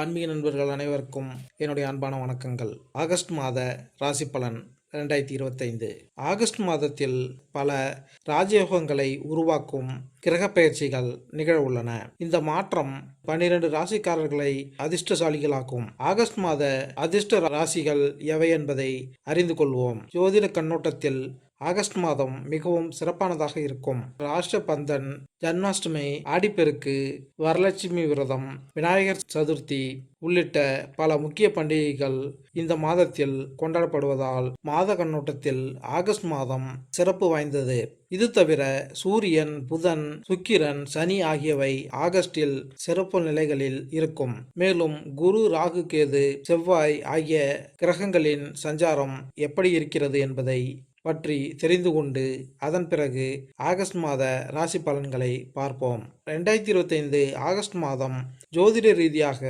ஆன்மீக நண்பர்கள் அனைவருக்கும் என்னுடைய அன்பான வணக்கங்கள். ஆகஸ்ட் மாத ராசி பலன் ரெண்டாயிரத்தி இருபத்தைந்து. ஆகஸ்ட் மாதத்தில் பல ராஜயோகங்களை உருவாக்கும் கிரக பயிற்சிகள் நிகழ உள்ளன. இந்த மாற்றம் பன்னிரண்டு ராசிக்காரர்களை அதிர்ஷ்டசாலிகளாக்கும். ஆகஸ்ட் மாத அதிர்ஷ்ட ராசிகள் எவை என்பதை அறிந்து கொள்வோம். ஜோதிட கண்ணோட்டத்தில் ஆகஸ்ட் மாதம் மிகவும் சிறப்பானதாக இருக்கும். ராஷ்டிரபந்தன் ஜன்மாஷ்டமி ஆடிப்பெருக்கு வரலட்சுமி விரதம் விநாயகர் சதுர்த்தி உள்ளிட்ட பல முக்கிய பண்டிகைகள் இந்த மாதத்தில் கொண்டாடப்படுவதால் மாத கண்ணோட்டத்தில் ஆகஸ்ட் மாதம் சிறப்பு வாய்ந்தது. இது தவிர சூரியன் புதன் சுக்கிரன் சனி ஆகியவை ஆகஸ்டில் சிறப்பு நிலைகளில் இருக்கும். மேலும் குரு ராகு கேது செவ்வாய் ஆகிய கிரகங்களின் சஞ்சாரம் எப்படி இருக்கிறது என்பதை பற்றி தெரிந்து கொண்டு அதன் பிறகு ஆகஸ்ட் மாத ராசி பலன்களை பார்ப்போம். ரெண்டாயிரத்தி இருபத்தைந்து ஆகஸ்ட் மாதம் ஜோதிட ரீதியாக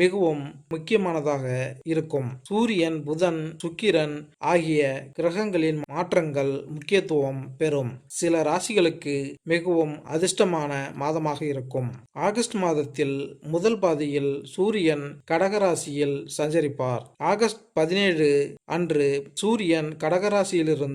மிகவும் முக்கியமானதாக இருக்கும். சூரியன் புதன் சுக்கிரன் ஆகிய கிரகங்களின் மாற்றங்கள் முக்கியத்துவம் பெறும். சில ராசிகளுக்கு மிகவும் அதிர்ஷ்டமான மாதமாக இருக்கும். ஆகஸ்ட் மாதத்தில் முதல் பாதியில் சூரியன் கடகராசியில் சஞ்சரிப்பார். ஆகஸ்ட் பதினேழு அன்று சூரியன் கடகராசியிலிருந்து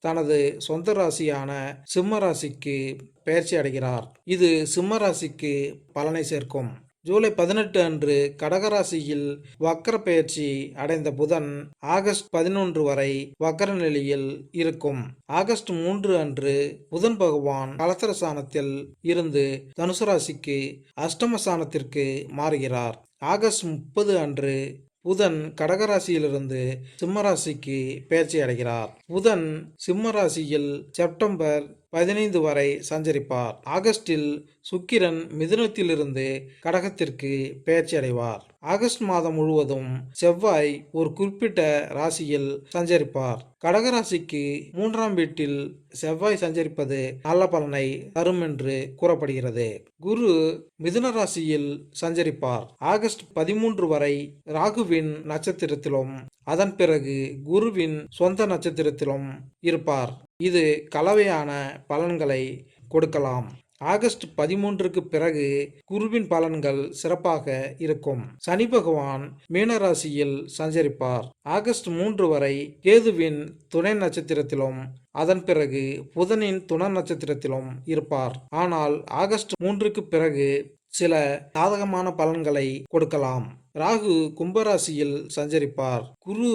தனது சொந்த ராசியான சிம்ம ராசிக்கு பயிற்சி அடைகிறார். இது சிம்ம ராசிக்கு பலனை சேர்க்கும். ஜூலை பதினெட்டு அன்று கடகராசியில் வக்கர பயிற்சி அடைந்த புதன் ஆகஸ்ட் பதினொன்று வரை வக்கர நிலையில் இருக்கும். ஆகஸ்ட் மூன்று அன்று புதன் பகவான் கலசரசானத்தில் இருந்து தனுசு ராசிக்கு அஷ்டமசானத்திற்கு மாறுகிறார். ஆகஸ்ட் முப்பது அன்று புதன் கடகராசியிலிருந்து சிம்மராசிக்கு பயிற்சி அடைகிறார். புதன் சிம்மராசியில் செப்டம்பர் பதினைந்து வரை சஞ்சரிப்பார். ஆகஸ்டில் சுக்கிரன் மிதுனத்திலிருந்து கடகத்திற்கு பெயர்ச்சி அடைவார் ஆகஸ்ட் மாதம் முழுவதும் செவ்வாய் ஒரு குறிப்பிட்ட ராசியில் சஞ்சரிப்பார். கடகராசிக்கு மூன்றாம் வீட்டில் செவ்வாய் சஞ்சரிப்பது நல்ல பலனை தரும் என்று கூறப்படுகிறது. குரு மிதுன ராசியில் சஞ்சரிப்பார். ஆகஸ்ட் பதிமூன்று வரை ராகுவின் நட்சத்திரத்திலும் அதன் பிறகு குருவின் சொந்த நட்சத்திரத்திலும் இருப்பார். இது கலவையான பலன்களை கொடுக்கலாம். ஆகஸ்ட் பதிமூன்றுக்கு பிறகு குருவின் பலன்கள் சிறப்பாக இருக்கும். சனி பகவான் மீனராசியில் சஞ்சரிப்பார். ஆகஸ்ட் மூன்று வரை கேதுவின் துணை நட்சத்திரத்திலும் அதன் பிறகு புதனின் துணை நட்சத்திரத்திலும் இருப்பார். ஆனால் ஆகஸ்ட் மூன்றுக்கு பிறகு சில சாதகமான பலன்களை கொடுக்கலாம். ராகு கும்பராசியில் சஞ்சரிப்பார். குரு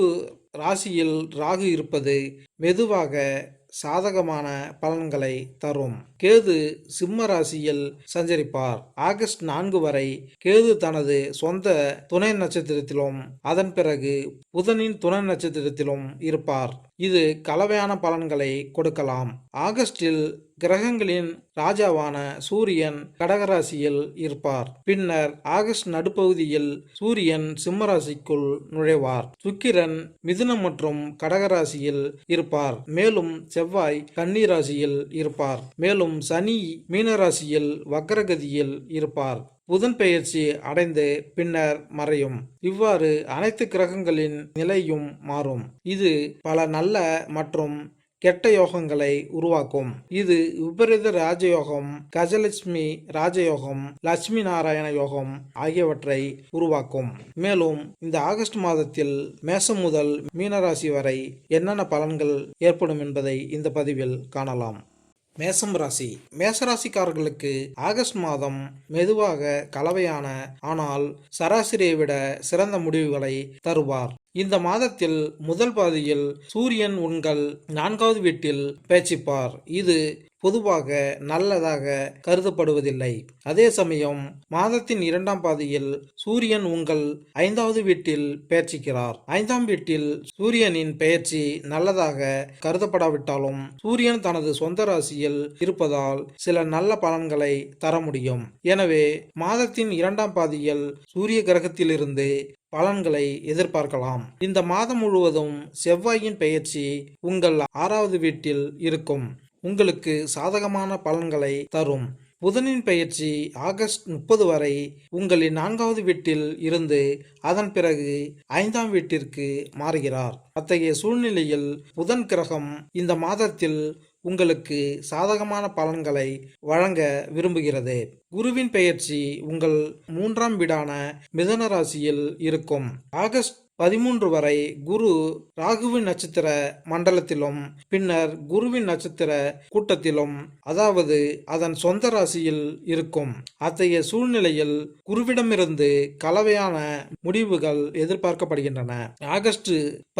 ராசியில் ராகு இருப்பது மெதுவாக சாதகமான பலன்களை தரும். கேது சிம்ம ராசியில் சஞ்சரிப்பார். ஆகஸ்ட் நான்கு வரை கேது தனது சொந்த துணை நட்சத்திரத்திலும் அதன் பிறகு புதனின் துணை நட்சத்திரத்திலும் இருப்பார். இது கலவையான பலன்களை கொடுக்கலாம். ஆகஸ்டில் கிரகங்களின் ராஜாவான சூரியன் கடகராசியில் இருப்பார். பின்னர் ஆகஸ்ட் நடுப்பகுதியில் சூரியன் சிம்மராசிக்குள் நுழைவார். சுக்கிரன் மிதுனம் மற்றும் கடகராசியில் இருப்பார். மேலும் செவ்வாய் கன்னிராசியில் இருப்பார். மேலும் சனி மீனராசியில் வக்ரகதியில் இருப்பார். புதன் பெயர்ச்சி அடைந்து பின்னர் மறையும். இவ்வாறு அனைத்து கிரகங்களின் நிலையும் மாறும். இது பல நல்ல மற்றும் கெட்ட யோகங்களை உருவாக்கும். இது விபரீத ராஜயோகம் கஜலட்சுமி ராஜயோகம் லட்சுமி நாராயண யோகம் ஆகியவற்றை உருவாக்கும். மேலும் இந்த ஆகஸ்ட் மாதத்தில் மேசம் முதல் மீனராசி வரை என்னென்ன பலன்கள் ஏற்படும் என்பதை இந்த பதிவில் காணலாம். மேசம் ராசி. மேசராசிக்காரர்களுக்கு ஆகஸ்ட் மாதம் மெதுவாக கலவையான ஆனால் சராசரியை விட சிறந்த முடிவுகளை தருவார். இந்த மாதத்தில் முதல் பாதியில் சூரியன் உங்கள் நான்காவது வீட்டில் பேச்சிப்பார். இது பொதுவாக நல்லதாக கருதப்படுவதில்லை. அதே சமயம் மாதத்தின் இரண்டாம் பாதியில் சூரியன் உங்கள் ஐந்தாவது வீட்டில் பெயர்ச்சிக்கிறார் ஐந்தாம் வீட்டில் சூரியனின் பெயர்ச்சி நல்லதாக கருதப்படாவிட்டாலும் சூரியன் தனது சொந்த ராசியில் இருப்பதால் சில நல்ல பலன்களை தர முடியும். எனவே மாதத்தின் இரண்டாம் பாதியில் சூரிய கிரகத்திலிருந்து பலன்களை எதிர்பார்க்கலாம். இந்த மாதம் முழுவதும் செவ்வாயின் பெயர்ச்சி உங்கள் ஆறாவது வீட்டில் இருக்கும். உங்களுக்கு சாதகமான பலன்களை தரும். புதனின் பயிற்சி ஆகஸ்ட் முப்பது வரை உங்களின் நான்காவது வீட்டில் இருந்து அதன் பிறகு ஐந்தாம் வீட்டிற்கு மாறுகிறார். அத்தகைய சூழ்நிலையில் புதன் கிரகம் இந்த மாதத்தில் உங்களுக்கு சாதகமான பலன்களை வழங்க விரும்புகிறது. குருவின் பெயர்ச்சி உங்கள் மூன்றாம் வீடான மிதன ராசியில் இருக்கும். ஆகஸ்ட் பதிமூன்று வரை குரு ராகுவின் நட்சத்திர மண்டலத்திலும் பின்னர் குருவின் நட்சத்திர கூட்டத்திலும் அதாவது அதன் சொந்த ராசியில் இருக்கும். அத்தகைய சூழ்நிலையில் குருவிடமிருந்து கலவையான முடிவுகள் எதிர்பார்க்கப்படுகின்றன. ஆகஸ்ட்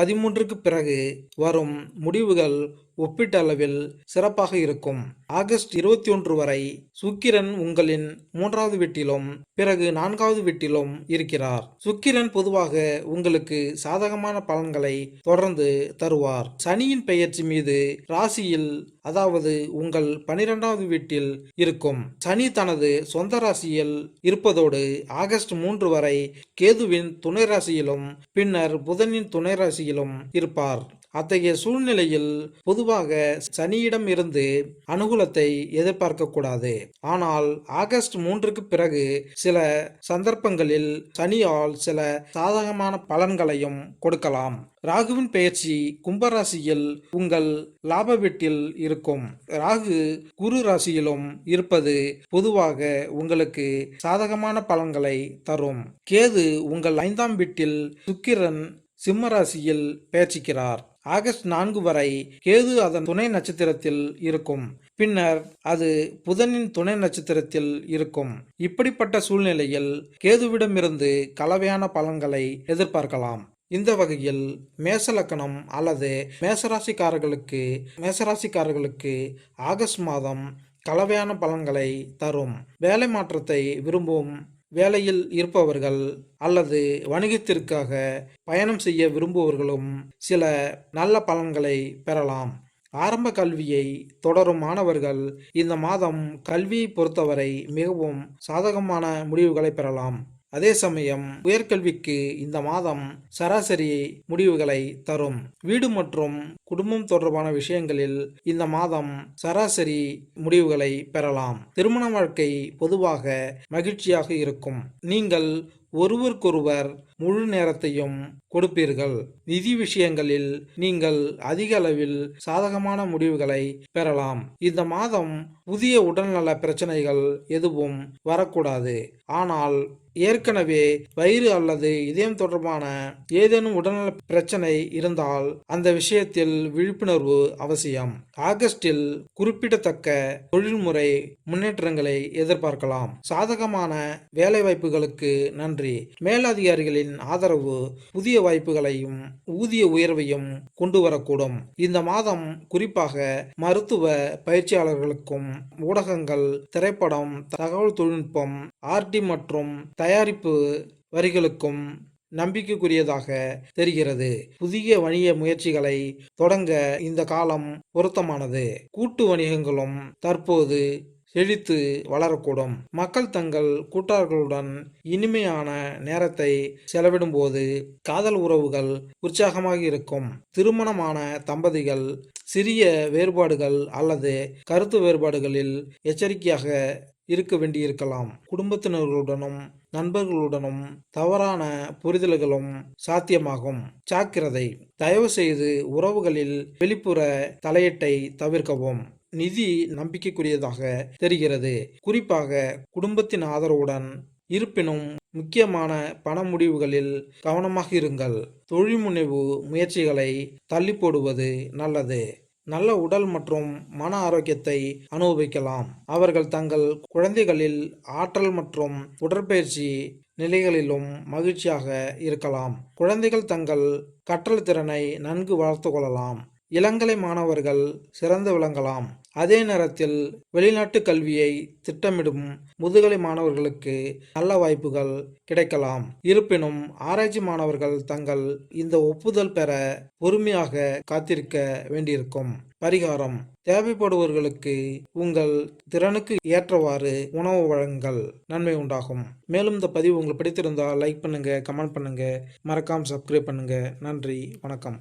பதிமூன்றுக்கு பிறகு வரும் முடிவுகள் ஒப்பீட்டளவில் சிறப்பாக இருக்கும். ஆகஸ்ட் இருபத்தி ஒன்று வரை சுக்கிரன் உங்களின் மூன்றாவது வீட்டிலும் பிறகு நான்காவது வீட்டிலும் இருக்கிறார். சுக்கிரன் பொதுவாக உங்களுக்கு சாதகமான பலன்களை தொடர்ந்து தருவார். சனியின் பெயர்ச்சி மீது ராசியில் அதாவது உங்கள் பனிரெண்டாவது வீட்டில் இருக்கும். சனி தனது சொந்த ராசியில் இருப்பதோடு ஆகஸ்ட் மூன்று வரை கேதுவின் துணை ராசியிலும் பின்னர் புதனின் துணை ராசியிலும் இருப்பார். அத்தகைய சூழ்நிலையில் பொதுவாக சனியிடம் இருந்து அனுகூலத்தை எதிர்பார்க்கக்கூடாது. ஆனால் ஆகஸ்ட் மூன்றுக்கு பிறகு சில சந்தர்ப்பங்களில் சனியால் சில சாதகமான பலன்களையும் கொடுக்கலாம். ராகுவின் பெயர்ச்சி கும்பராசியில் உங்கள் லாப வீட்டில் இருக்கும். ராகு குரு ராசியிலும் இருப்பது பொதுவாக உங்களுக்கு சாதகமான பலன்களை தரும். கேது உங்கள் ஐந்தாம் வீட்டில் சுக்கிரன் சிம்ம ராசியில் பெயர்ச்சிக்கிறார். ஆகஸ்ட் நான்கு வரை கேது அதன் துணை நட்சத்திரத்தில் இருக்கும். பின்னர் அது புதனின் துணை நட்சத்திரத்தில் இருக்கும். இப்படிப்பட்ட சூழ்நிலையில் கேதுவிடமிருந்து கலவையான பலன்களை எதிர்பார்க்கலாம். இந்த வகையில் மேசலக்கணம் அல்லது மேசராசிக்காரர்களுக்கு மேசராசிக்காரர்களுக்கு ஆகஸ்ட் மாதம் கலவையான பலன்களை தரும். வேலை மாற்றத்தை விரும்பும் வேலையில் இருப்பவர்கள் அல்லது வணிகத்திற்காக பயணம் செய்ய விரும்புபவர்களும் சில நல்ல பலன்களை பெறலாம். ஆரம்ப கல்வியை தொடரும் மாணவர்கள் இந்த மாதம் கல்வியை பொறுத்தவரை மிகவும் சாதகமான முடிவுகளை பெறலாம். அதே சமயம் உயர்கல்விக்கு இந்த மாதம் சராசரி முடிவுகளை தரும். வீடு மற்றும் குடும்பம் தொடர்பான விஷயங்களில் இந்த மாதம் சராசரி முடிவுகளை பெறலாம். திருமண வாழ்க்கை பொதுவாக மகிழ்ச்சியாக இருக்கும். நீங்கள் ஒருவருக்கொருவர் முழு நேரத்தையும் கொடுப்பீர்கள். நிதி விஷயங்களில் நீங்கள் அதிக அளவில் சாதகமான முடிவுகளை பெறலாம். இந்த மாதம் புதிய உடல்நல பிரச்சனைகள் எதுவும் வரக்கூடாது. ஆனால் ஏற்கனவே வயிறு அல்லது இதயம் தொடர்பான ஏதேனும் உடல்நல பிரச்சனை இருந்தால் அந்த விஷயத்தில் விழிப்புணர்வு அவசியம். ஆகஸ்டில் குறிப்பிடத்தக்க தொழில்முறை முன்னேற்றங்களை எதிர்பார்க்கலாம். சாதகமான வேலைவாய்ப்புகளுக்கு நன்றி. மேலதிகாரிகளின் ஆதரவு புதிய வாய்ப்புகளையும் ஊதிய உயர்வையும் கொண்டு வரக்கூடும். இந்த மாதம் குறிப்பாக மருத்துவ பயிற்சியாளர்களுக்கும் ஊடகங்கள் திரைப்படம் தகவல் தொழில்நுட்பம் ஆர்டி மற்றும் தயாரிப்பு வரிகளுக்கும் நம்பிக்கைக்குரியதாக தெரிகிறது. புதிய வணிக முயற்சிகளை தொடங்க இந்த காலம் பொருத்தமானது. கூட்டு வணிகங்களும் தற்போது செழித்து வளரக்கூடும். மக்கள் தங்கள் கூட்டாளர்களுடன் இனிமையான நேரத்தை செலவிடும்போது காதல் உறவுகள் உற்சாகமாக இருக்கும். திருமணமான தம்பதிகள் சிறிய வேறுபாடுகள் அல்லது கருத்து வேறுபாடுகளில் எச்சரிக்கையாக இருக்க வேண்டியிருக்கலாம். குடும்பத்தினர்களுடனும் நண்பர்களுடனும் தவறான புரிதல்களும் சாத்தியமாகும். ஜாக்கிரதை. தயவு செய்து உறவுகளில் வெளிப்புற தலையீட்டை தவிர்க்கவும். நிதி நம்பிக்கைக்குரியதாக தெரிகிறது. குறிப்பாக குடும்பத்தின் ஆதரவுடன் இருப்பினும் முக்கியமான பண முடிவுகளில் கவனமாக இருங்கள். தொழில் முனைவு முயற்சிகளை தள்ளி போடுவது நல்லது. நல்ல உடல் மற்றும் மன ஆரோக்கியத்தை அனுபவிக்கலாம். அவர்கள் தங்கள் குழந்தைகளில் ஆற்றல் மற்றும் உடற்பயிற்சி நிலைகளிலும் மகிழ்ச்சியாக இருக்கலாம். குழந்தைகள் தங்கள் கற்றல் திறனை நன்கு வளர்த்து கொள்ளலாம். இளங்கலை மாணவர்கள் சிறந்து விளங்கலாம். அதே நேரத்தில் வெளிநாட்டு கல்வியை திட்டமிடும் முதுகலை மாணவர்களுக்கு நல்ல வாய்ப்புகள் கிடைக்கலாம். இருப்பினும் ஆராய்ச்சி மாணவர்கள் தங்கள் இந்த ஒப்புதல் பெற பொறுமையாக காத்திருக்க வேண்டியிருக்கும். பரிகாரம் தேவைப்படுபவர்களுக்கு உங்கள் திறனுக்கு ஏற்றவாறு உணவு வழங்குங்கள் நன்மை உண்டாகும். மேலும் இந்த பதிவு உங்களுக்கு பிடித்திருந்தால் லைக் பண்ணுங்க கமெண்ட் பண்ணுங்க மறக்காம சப்ஸ்கிரைப் பண்ணுங்க. நன்றி வணக்கம்.